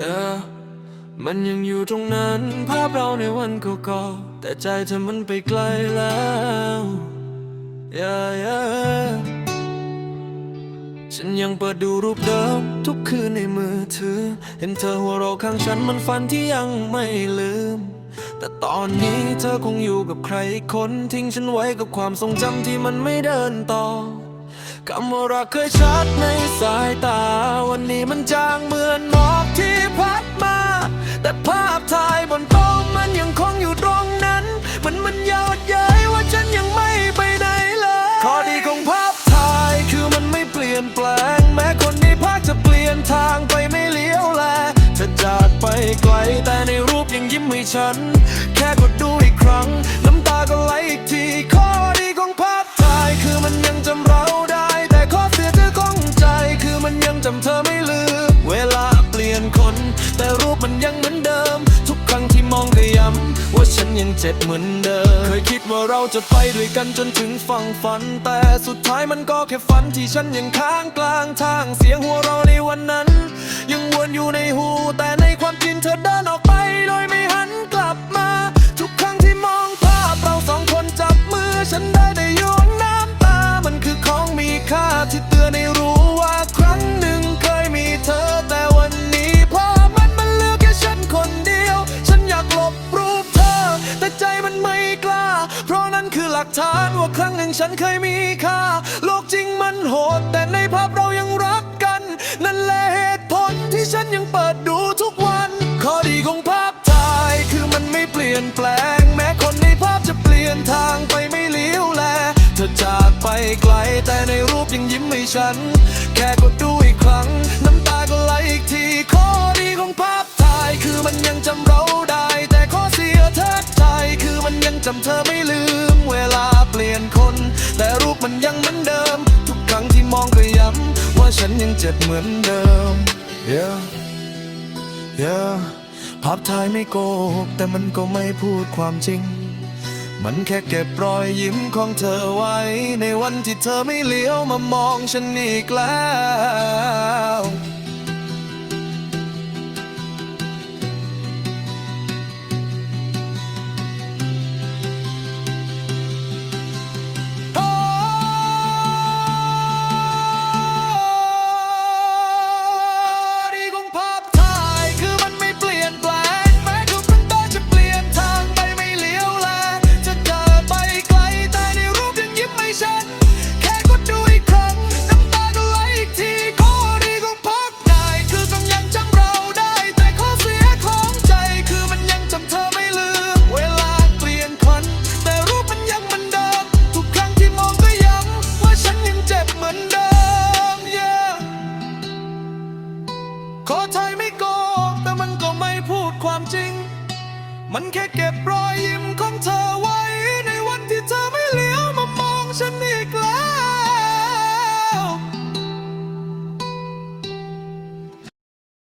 เออ มันยังอยู่ตรงนั้น ภาพเราในวันเก่าๆแต่ใจเธอมันไปไกลแล้ว yeah, yeah ฉันยังเปิดดูรูปเดิม ทุกคืนในมือถือ เห็นเธอหัวเราะข้างฉันมันฝันที่ยังไม่ลืม แต่ตอนนี้เธอคงอยู่กับใครอีกคนทิ้งฉันไว้กับความทรงจำที่มันไม่เดินต่อคำว่ารักเคยชัดในสายตา วันนี้มันจางเหมือนหมอก แต่ภาพถ่ายบนโต๊ะมันยังคงอยู่ตรงนั้น มันมันยาวดเย้ยว่าฉันยังไม่ไปไหนเลยข้อดีของภาพถ่ายคือมันไม่เปลี่ยนแปลง แม้คนในภาพจะเปลี่ยนทางไปไม่เลี้ยวแลเธอจากไปไกลแต่ในรูปยังยิ้มให้ฉัน แค่กดดูอีกครั้ง น้ำตาก็ไหลอีกทีข้อดีของภาพถ่ายคือมันยังจำเราได้ แต่ข้อเสียเธอของใจคือมันยังจำเธอไม่ลืม นคน แต่รูปมันยังเหมือนเดิม ทุกครั้งที่มองก็ย้ำว่าฉันยังเจ็บเหมือนเดิม เคยคิดว่าเราจะไปด้วยกันจนถึงฝั่งฝัน แต่สุดท้ายมันก็แค่ฝันที่ฉันยังค้างกลางทางเสียงหัวเราในวันนั้น ยังวนอยู่ในหูแต่ในความจริงเธอเดินออก ว่างหนึ่งฉันเคยมีค่า โลกจริงมันโหด แต่ในภาพเรายังรักกัน นั่นแหละเหตุผลที่ฉันยังเปิดดูทุกวัน ข้อดีของภาพถ่ายคือมันไม่เปลี่ยนแปลง แม้คนในภาพจะเปลี่ยนทางไปไม่เลี้ยวแลเธอจากไปไกลแต่ในรูปยังยิ้มให้ฉัน แค่กดดูอีกครั้ง น้ำตาก็ไหลอีกที ข้อดีของภาพถ่ายคือมันยังจำเราได้ แต่ข้อเสียเธอใจคือมันยังจำเธอไม่ลืม แต่รูปมันยังเหมือนเดิม ทุกครั้งที่มองก็ย้ำว่าฉันยังเจ็บเหมือนเดิม yeah. yeah. ภาพถ่ายไม่โกหกแต่มันก็ไม่พูดความจริง มันแค่เก็บรอยยิ้มของเธอไว้ ในวันที่เธอไม่เลี้ยวมามองฉันอีกแล้ว มันแค่เก็บรอยยิ้มของเธอไว้